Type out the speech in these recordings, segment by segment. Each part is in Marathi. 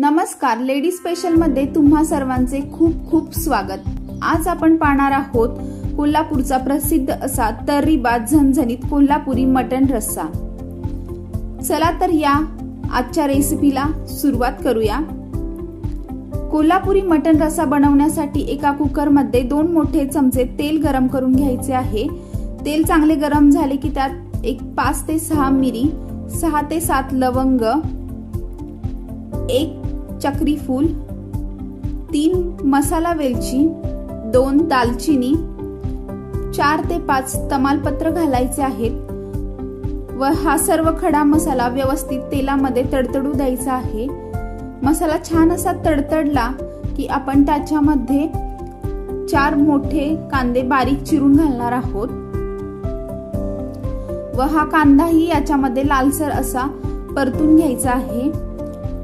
नमस्कार लेडी स्पेशलमध्ये तुम्हा सर्वांचे खूप खूप स्वागत. आज आपण पाहणार आहोत कोल्हापूरचा प्रसिद्ध असा तर्रीबाद झणझणीत कोल्हापुरी मटण रस्सा. चला तर या आजच्या रेसिपीला सुरुवात करूया. कोल्हापुरी मटण रस्सा बनवण्यासाठी एका कुकरमध्ये दोन मोठे चमचे तेल गरम करून घ्यायचे आहे. तेल चांगले गरम झाले की त्यात एक पाच ते सहा मिरी सहा ते सात लवंग एक चक्री फूल तीन मसाला वेलची दोन दालचिनी चार ते पाच तमालपत्र घालायचे आहेत व हा सर्व खडा मसाला व्यवस्थित तेलामध्ये तडतडू द्यायचा आहे. मसाला छान असा तडतडला की आपण त्याच्यामध्ये चार मोठे कांदे बारीक चिरून घालणार आहोत. व हा कांदाही याच्यामध्ये लालसर असा परतून घ्यायचा आहे.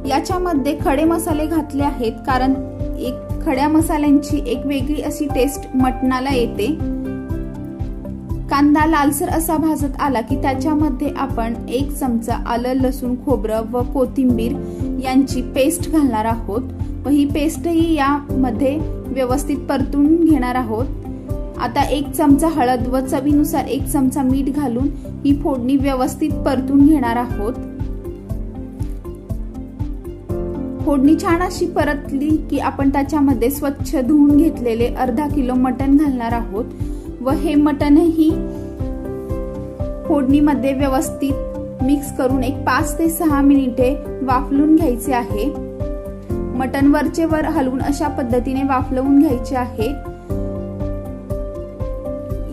याच्यामध्ये खडे मसाले घातले आहेत कारण एक खड्या मसाल्यांची एक वेगळी अशी टेस्ट मटणाला येते. कांदा लालसर असा भाजत आला की त्याच्यामध्ये आपण एक चमचा आलं लसूण खोबरं व कोथिंबीर यांची पेस्ट घालणार आहोत. व ही पेस्टही यामध्ये व्यवस्थित परतून घेणार आहोत. आता एक चमचा हळद व चवीनुसार एक चमचा मीठ घालून ही फोडणी व्यवस्थित परतून घेणार आहोत. फोडणी छान अशी परतली की आपण त्याच्यामध्ये स्वच्छ धुवून घेतलेले अर्धा किलो मटण घालणार आहोत व हे मटणही फोडणीमध्ये व्यवस्थित मिक्स करून एक पाच ते सहा मिनिटे वाफलून घ्यायचे आहे. मटण वरचे वर हलवून अशा पद्धतीने वाफलवून घ्यायचे आहे.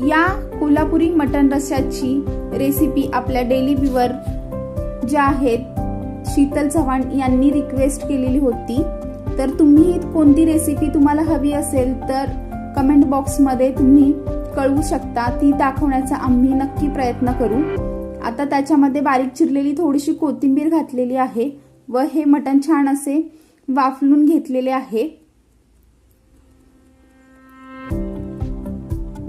या कोल्हापुरी मटण रस्याची रेसिपी आपल्या डेली व्ह्यूवर ज्या आहेत शीतल चव्हाण यांनी रिक्वेस्ट केलेली होती. तर तुम्ही कोणती रेसिपी तुम्हाला हवी असेल तर कमेंट बॉक्समध्ये तुम्ही कळवू शकता. ती दाखवण्याचा आम्ही नक्की प्रयत्न करू. आता त्याच्यामध्ये बारीक चिरलेली थोडीशी कोथिंबीर घातलेली आहे व हे मटण छान असे वाफलून घेतलेले आहे.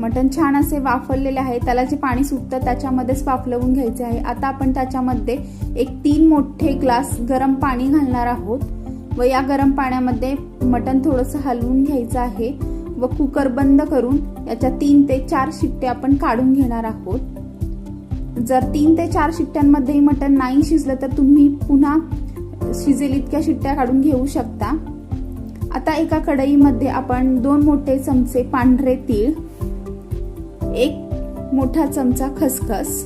मटण छान असे वाफरलेले आहे. त्याला जे पाणी सुटतं त्याच्यामध्येच वाफलवून घ्यायचे आहे. आता आपण त्याच्यामध्ये एक तीन मोठे ग्लास गरम पाणी घालणार आहोत व या गरम पाण्यामध्ये मटण थोडंसं हलवून घ्यायचं आहे व कुकर बंद करून याच्या तीन ते चार शिट्टे आपण काढून घेणार आहोत. जर तीन ते चार शिट्ट्यांमध्येही मटण नाही शिजलं तर तुम्ही पुन्हा शिजेल इतक्या शिट्ट्या काढून घेऊ शकता. आता एका कढईमध्ये आपण दोन मोठे चमचे पांढरे तीळ एक मोठा चमचा खसखस.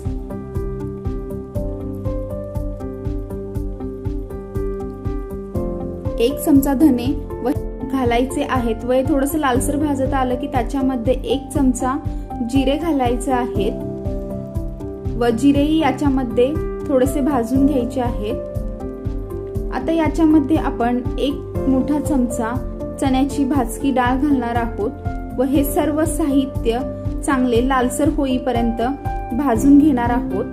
एक चमचा धने व घालायचे आहेत. व थोडस लालसर भाजत आलं की त्याच्यामध्ये एक चमचा जिरे घालायचे आहेत. व जिरेही याच्यामध्ये थोडेसे भाजून घ्यायचे आहेत. आता याच्यामध्ये आपण एक मोठा चमचा चण्याची भाजकी डाळ घालणार आहोत. व हे सर्व साहित्य चांगले लालसर होईपर्यंत भाजून घेणार आहोत.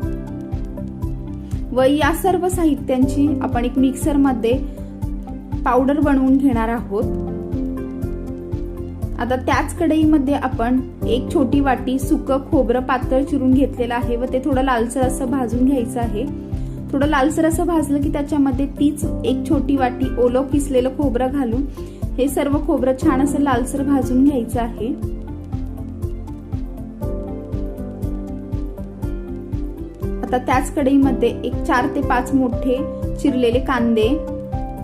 व या सर्व साहित्यांची आपण एक मिक्सरमध्ये पावडर बनवून घेणार आहोत. आता त्याच कढईमध्ये आपण एक छोटी वाटी सुकं खोबरं पातळ चिरून घेतलेलं आहे व ते थोडं लालसर असं भाजून घ्यायचं आहे. थोडं लालसर असं भाजलं की त्याच्यामध्ये तीच एक छोटी वाटी ओलं किसलेलं खोबरं घालून हे सर्व खोबरं छान असं लालसर भाजून घ्यायचं आहे. आता त्याच कढईमध्ये एक चार ते पाच मोठे चिरलेले कांदे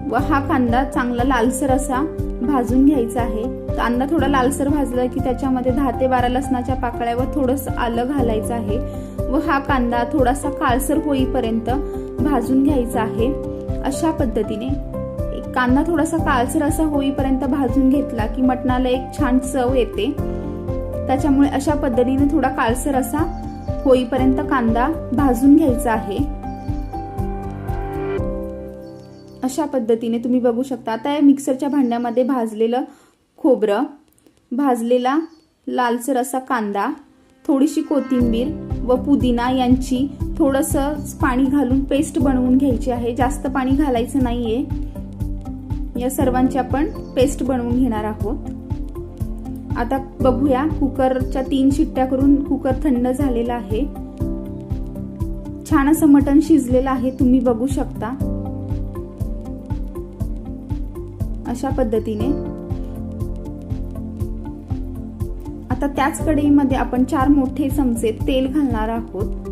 व हा कांदा चांगला लालसर असा भाजून घ्यायचा आहे. कांदा थोडा लालसर भाजला की त्याच्यामध्ये दहा ते बारा लसणाच्या पाकळ्या व थोडस आलं घालायचं आहे. व हा कांदा थोडासा काळसर होईपर्यंत भाजून घ्यायचा आहे. अशा पद्धतीने कांदा थोडासा काळसर असा होईपर्यंत भाजून घेतला की मटणाला एक छान चव येते. त्याच्यामुळे अशा पद्धतीने थोडा काळसर असा होईपर्यंत कांदा भाजून घ्यायचा आहे. अशा पद्धतीने तुम्ही बघू शकता. आता या मिक्सरच्या भांड्यामध्ये भाजलेलं खोबरं भाजलेला लालसर असा कांदा थोडीशी कोथिंबीर व पुदिना यांची थोडंसं पाणी घालून पेस्ट बनवून घ्यायची आहे. जास्त पाणी घालायचं नाहीये. या सर्वांची आपण पेस्ट बनवून घेणार आहोत. आता बघूया कुकरच्या तीन शिट्ट्या करून कुकर थंड झालेला आहे. छान असं मटण शिजलेलं आहे तुम्ही बघू शकता. अशा पद्धतीने. आता त्याच कढईमध्ये आपण चार मोठे चमचे तेल घालणार आहोत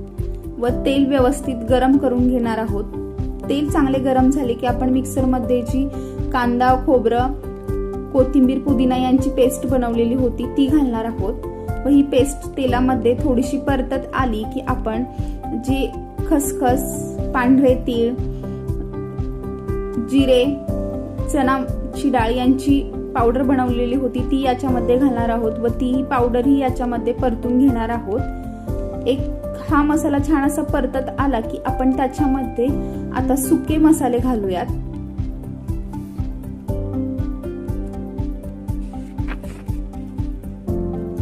व तेल व्यवस्थित गरम करून घेणार आहोत. तेल चांगले गरम झाले की आपण मिक्सरमध्ये जी कांदा खोबरं कोथिंबीर पुदिना यांची पेस्ट बनवलेली होती ती घालणार आहोत. व ही पेस्ट तेलामध्ये थोडीशी परतत आली की आपण जी खसखस पांढरे तीळ जिरे चणाची डाळ यांची पावडर बनवलेली होती ती याच्यामध्ये घालणार आहोत. व ती पावडरही याच्यामध्ये परतून घेणार आहोत. एक हा मसाला छान असा परतत आला की आपण त्याच्यामध्ये आता सुके मसाले घालूयात.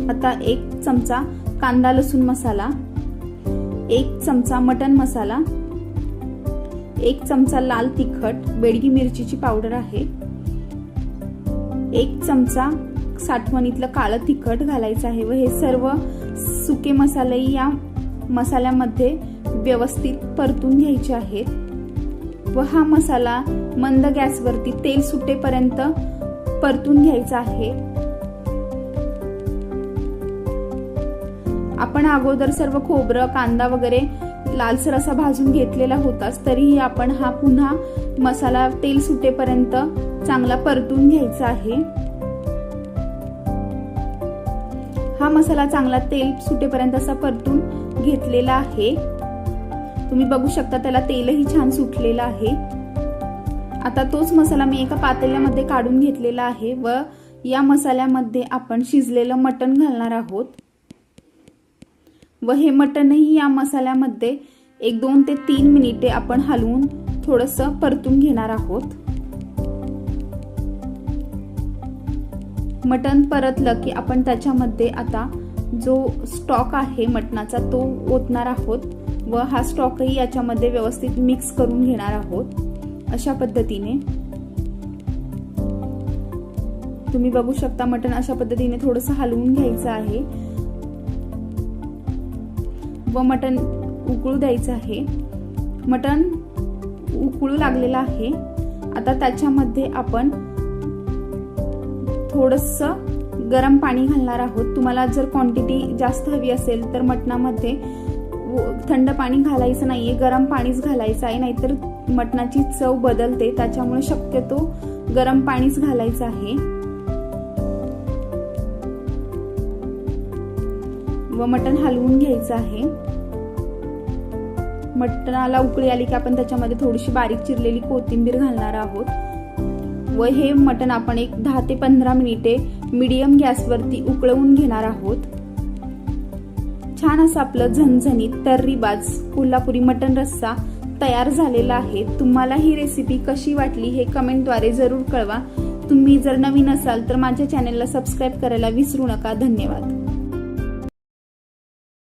आता एक चमचा कांदा लसूण मसाला एक चमचा मटन मसाला एक चमचा लाल तिखट बेडगी मिरचीची पावडर आहे एक चमचा साठवणीतलं काळं तिखट घालायचं आहे व हे सर्व सुके मसाले या मसाल्यामध्ये व्यवस्थित परतून घ्यायचे आहेत. व हा मसाला मंद गॅसवरती तेल सुटेपर्यंत परतून घ्यायचा आहे. आपण अगोदर सर्व खोबरं कांदा वगैरे लालसर असा भाजून घेतलेला होताच तरीही आपण हा पुन्हा मसाला तेल सुटेपर्यंत चांगला परतून घ्यायचा आहे. हा मसाला चांगला तेल सुटेपर्यंत असा परतून घेतलेला आहे. तुम्ही बघू शकता त्याला तेलही छान सुटलेलं आहे. आता तोच मसाला मी एका पातेल्यामध्ये काढून घेतलेला आहे व या मसाल्यामध्ये आपण शिजलेलं मटण घालणार आहोत. व हे मटणही या मसाल्यामध्ये एक दोन ते तीन मिनिटे आपण हलवून थोडस परतून घेणार आहोत. मटण परतलं की आपण त्याच्यामध्ये आता जो स्टॉक आहे मटणाचा तो ओतणार आहोत व हा स्टॉकही याच्यामध्ये व्यवस्थित मिक्स करून घेणार आहोत अशा पद्धतीने. तुम्ही बघू शकता मटण अशा पद्धतीने थोडस हलवून घ्यायचं आहे. व मटण उकळू द्यायचं आहे. मटण उकळू लागलेलं आहे. आता त्याच्यामध्ये आपण थोडस गरम पाणी घालणार आहोत. तुम्हाला जर क्वांटिटी जास्त हवी असेल तर मटणामध्ये थंड पाणी घालायचं नाहीये गरम पाणीच घालायचं आहे नाहीतर मटणाची चव बदलते. त्याच्यामुळे शक्यतो गरम पाणीच घालायचं आहे. व मटण हलवून घ्यायचं आहे. मटणाला उकळी आली की आपण त्याच्यामध्ये थोडीशी बारीक चिरलेली कोथिंबीर घालणार आहोत. व हे मटण आपण एक दहा ते पंधरा मिनिटे मीडियम गॅसवरती उकळवून घेणार आहोत. छान असं आपलं झणझणीत तर्रीबाज कोल्हापुरी मटण रस्सा तयार झालेला आहे. तुम्हाला ही रेसिपी कशी वाटली हे कमेंटद्वारे जरूर कळवा. तुम्ही जर नवीन असाल तर माझ्या चॅनेलला सबस्क्राईब करायला विसरू नका. धन्यवाद.